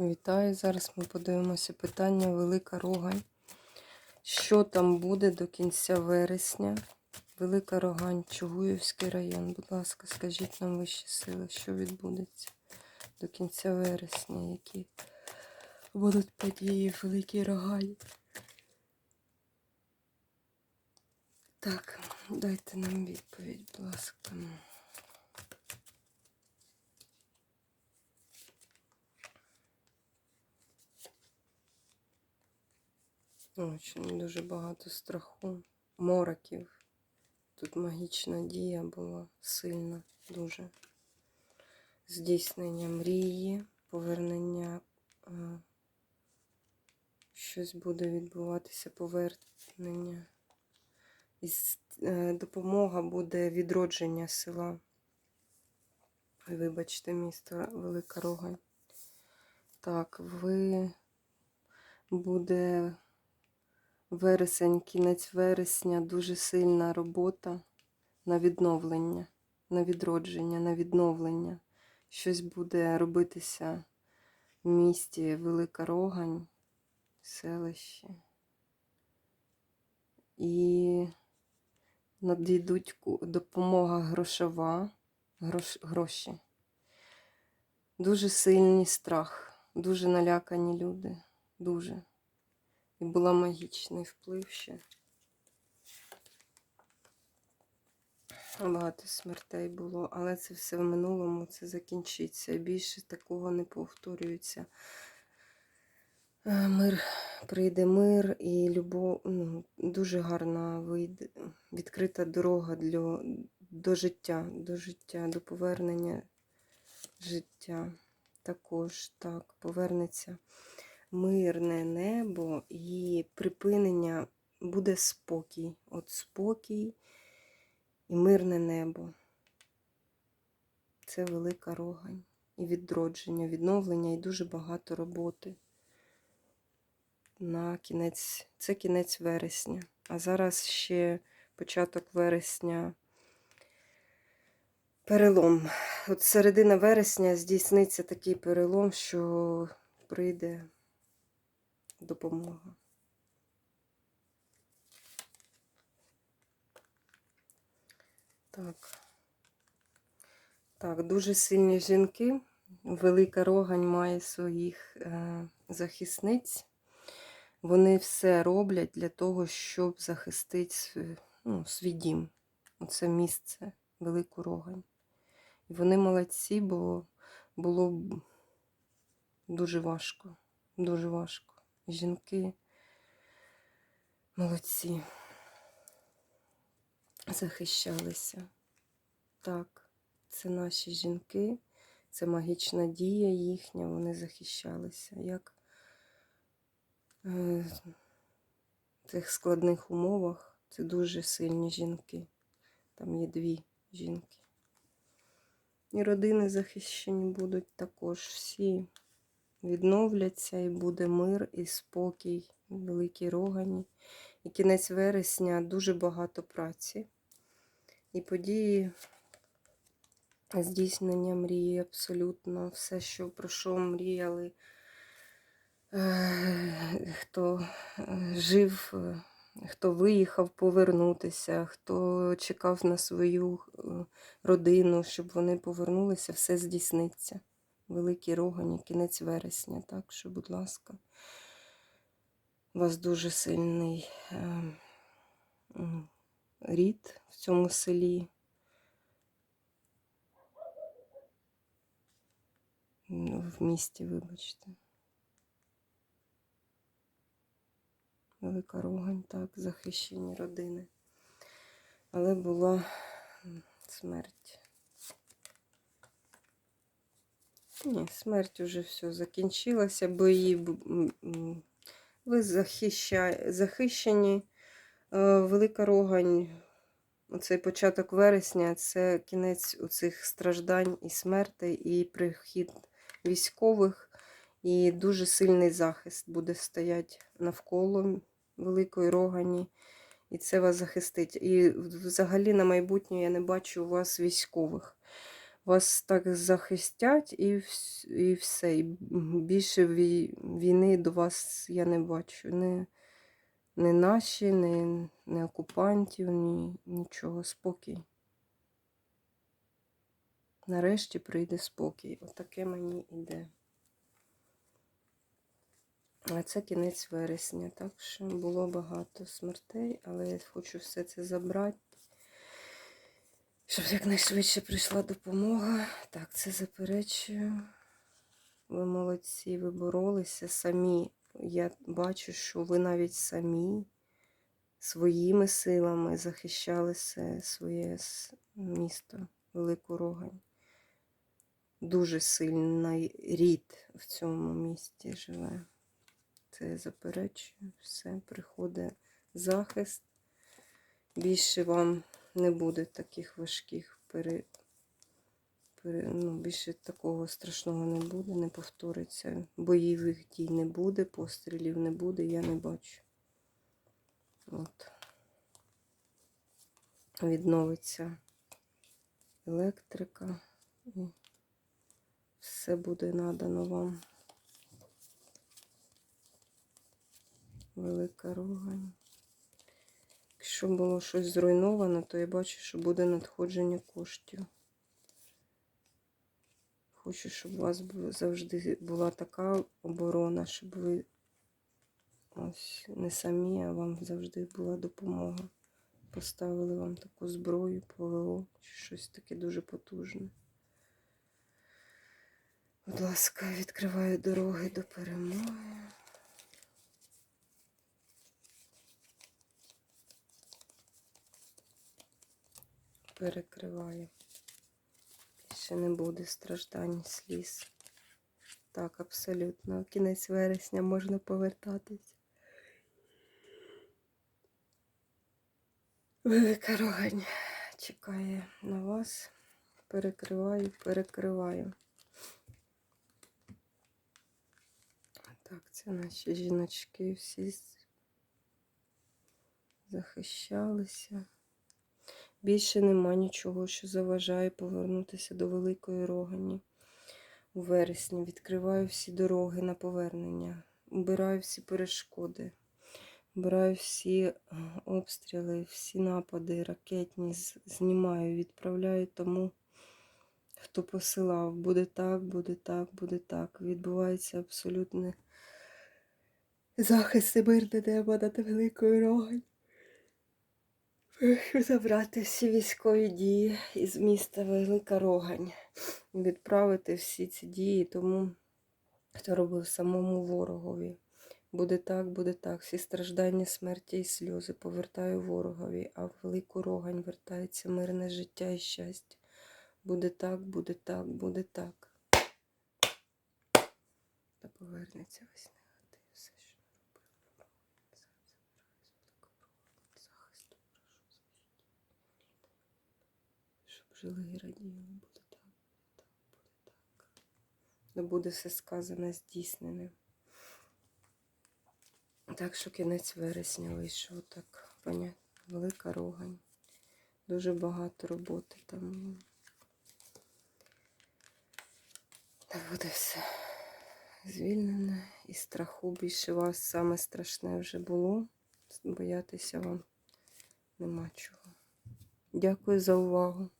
Вітаю! Зараз ми подивимося питання Велика Рогань. Що там буде до кінця вересня? Велика Рогань, Чугуївський район. Будь ласка, скажіть нам вищі сили, що відбудеться до кінця вересня, які будуть події в Великій Рогані. Так, дайте нам відповідь, будь ласка. Очень дуже багато страху, мороків. Тут магічна дія була сильна, дуже. Здійснення мрії, повернення. е, Щось буде відбуватися, повернення. І е, допомога буде відродження села. Вибачте, місто Велика Рогань. Так, ви буде вересень, кінець вересня, дуже сильна робота на відновлення, на відродження, на відновлення. Щось буде робитися в місті Велика Рогань, селищі. І надійдуть допомога грошова, грош, гроші. Дуже сильний страх, дуже налякані люди. Дуже. І була магічний вплив ще. Багато смертей було, але це все в минулому, це закінчиться. Більше такого не повторюється. Е, Мир прийде мир і любов, ну, дуже гарна вийде, відкрита дорога для, до життя, до життя, до повернення життя. Також так, повернеться мирне небо і припинення буде спокій. От спокій і мирне небо. Це велика рогань. І відродження, відновлення, і дуже багато роботи. На кінець, це кінець вересня. А зараз ще початок вересня. Перелом. От середина вересня здійсниться такий перелом, що прийде допомога. Так. Так, дуже сильні жінки. Велика рогань має своїх е, захисниць. Вони все роблять для того, щоб захистити ну, свій дім. Оце місце, велику рогань. І вони молодці, бо було б дуже важко. Дуже важко. Жінки молодці. Захищалися. Так, це наші жінки, це магічна дія їхня, вони захищалися. Як е, в цих складних умовах це дуже сильні жінки. Там є дві жінки. І родини захищені будуть також всі відновляться, і буде мир і спокій в великій рогані. І кінець вересня дуже багато праці. І події здійснення мрії абсолютно все, що про що мріяли, е, хто е, жив, е, хто виїхав повернутися, хто чекав на свою родину, щоб вони повернулися, все здійсниться. Великий Рогані, кінець вересня. Так що, будь ласка, у вас дуже сильний е, м, рід в цьому селі. М, В місті, вибачте. Велика Рогань, так, захищені родини. Але була смерть. Ні, смерть уже все закінчилася, бої б- м, м, ви захища... захищені. Е, Велика Рогань, оцей початок вересня, це кінець оцих страждань і смертей, і прихід військових, і дуже сильний захист буде стояти навколо Великої Рогані. І це вас захистить. І взагалі на майбутнє я не бачу у вас військових. Вас так захистять і, і все. І більше вій- війни до вас я не бачу. Не, не наші, не, не окупантів, ні, нічого. Спокій. Нарешті прийде спокій. Отаке мені іде. А це кінець вересня. Так що було багато смертей, але я хочу все це забрати. Щоб якнайшвидше прийшла допомога. Так, це заперечую. Ви молодці, ви боролися самі. Я бачу, що ви навіть самі своїми силами захищали своє місто, Велику Рогань. Дуже сильний рід в цьому місті живе. Це я заперечую. Все, приходить захист. Більше вам не буде таких важких пере... пере... ну, більше такого страшного не буде, не повториться. Бойових дій не буде, пострілів не буде, я не бачу. От. Відновиться електрика все буде надано вам. Велика рогань. Якщо було щось зруйновано, то я бачу, що буде надходження коштів. Хочу, щоб у вас завжди була така оборона, щоб ви ось не самі, а вам завжди була допомога. Поставили вам таку зброю, ПВО, чи щось таке дуже потужне. Будь ласка, відкриваю дороги до перемоги. Перекриваю. Ще не буде страждань, сліз. Так, абсолютно. Кінець вересня можна повертатись. Велика рогань чекає на вас. Перекриваю, перекриваю. Так, це наші жіночки всі захищалися. Більше нема нічого, що заважає повернутися до Великої Рогані. У вересні відкриваю всі дороги на повернення, убираю всі перешкоди, убираю всі е, обстріли, всі напади, ракетні, знімаю, відправляю тому, хто посилав. Буде так, буде так, буде так. Відбувається абсолютний захист мирне небо над Великою Рогань. Забрати всі військові дії із міста Велика Рогань. Відправити всі ці дії тому, хто робив самому ворогові. Буде так, буде так. Всі страждання, смерті і сльози повертаю ворогові, а в Велику Рогань вертається мирне життя і щастя. Буде так, буде так, буде так. Та повернеться весь негатив, все, що робив. Захисту прошу щоб жили і раділи. Буде так, так, буде так. Да буде все сказане, здійснене. Так що кінець вересня вийшов так, понятно. Велика рогань. Дуже багато роботи там. Та буде все звільнене і страху більше вас саме страшне вже було. Боятися вам нема чого. Дякую за увагу.